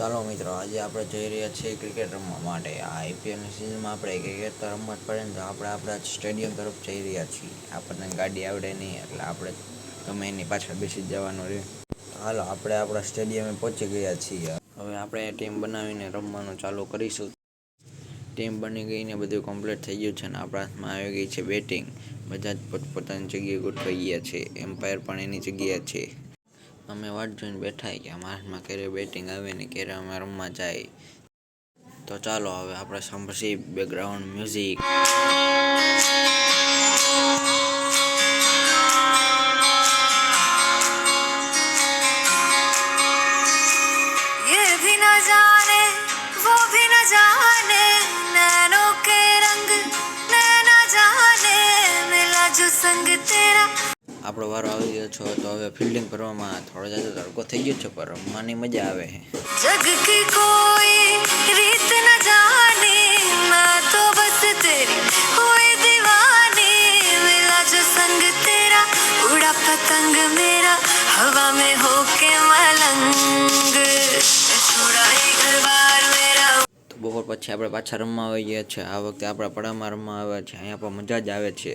ચાલો મિત્રો આજે આપણે જઈ રહ્યા છીએ ક્રિકેટ રમવા માટે આ આઈપીએલની સિઝનમાં આપણે ક્રિકેટ તો રમવા જ પડે ને તો આપણે આપણા સ્ટેડિયમ તરફ જઈ રહ્યા છીએ આપણને ગાડી આવડે નહીં એટલે આપણે ગમે એની પાછળ બેસી જવાનું રહે હાલો આપણે આપણા સ્ટેડિયમે પહોંચી ગયા છીએ હવે આપણે ટીમ બનાવીને રમવાનું ચાલુ કરીશું ટીમ બની ગઈને બધું કમ્પ્લીટ થઈ ગયું છે અને આપણા હાથમાં આવી ગઈ છે બેટિંગ બધા જ પોતપોતાની જગ્યાએ ગોઠવાઈ ગયા છે એમ્પાયર પણ એની જગ્યાએ છે અમે વાટ જોઈને બેઠા કે માર માં કેરે બેટિંગ આવે ને કેરે અમારું મજાઈ તો ચાલો હવે આપણે સંભળસી બેકગ્રાઉન્ડ મ્યુઝિક યધીના આપડો વારો આવી ગયો છો તો હવે ફિલ્ડિંગ ભરવામાં થોડો જાજો ધડકો થઈ ગયો છે પણ મમને મજા આવે છે જગ કોઈ રીત ના જાને ના તો બસ તારી હોઈ દિવાને મે ラ જો સંગ તારા ઉડા પતંગ મેરા હવા મે હોકે મલંગ તો બહુત બચ્છ આપડો પાછા રમમા આવી છે આ વખતે આપડા પડામારમાં આવે છે અહીંયા પણ મજા જ આવે છે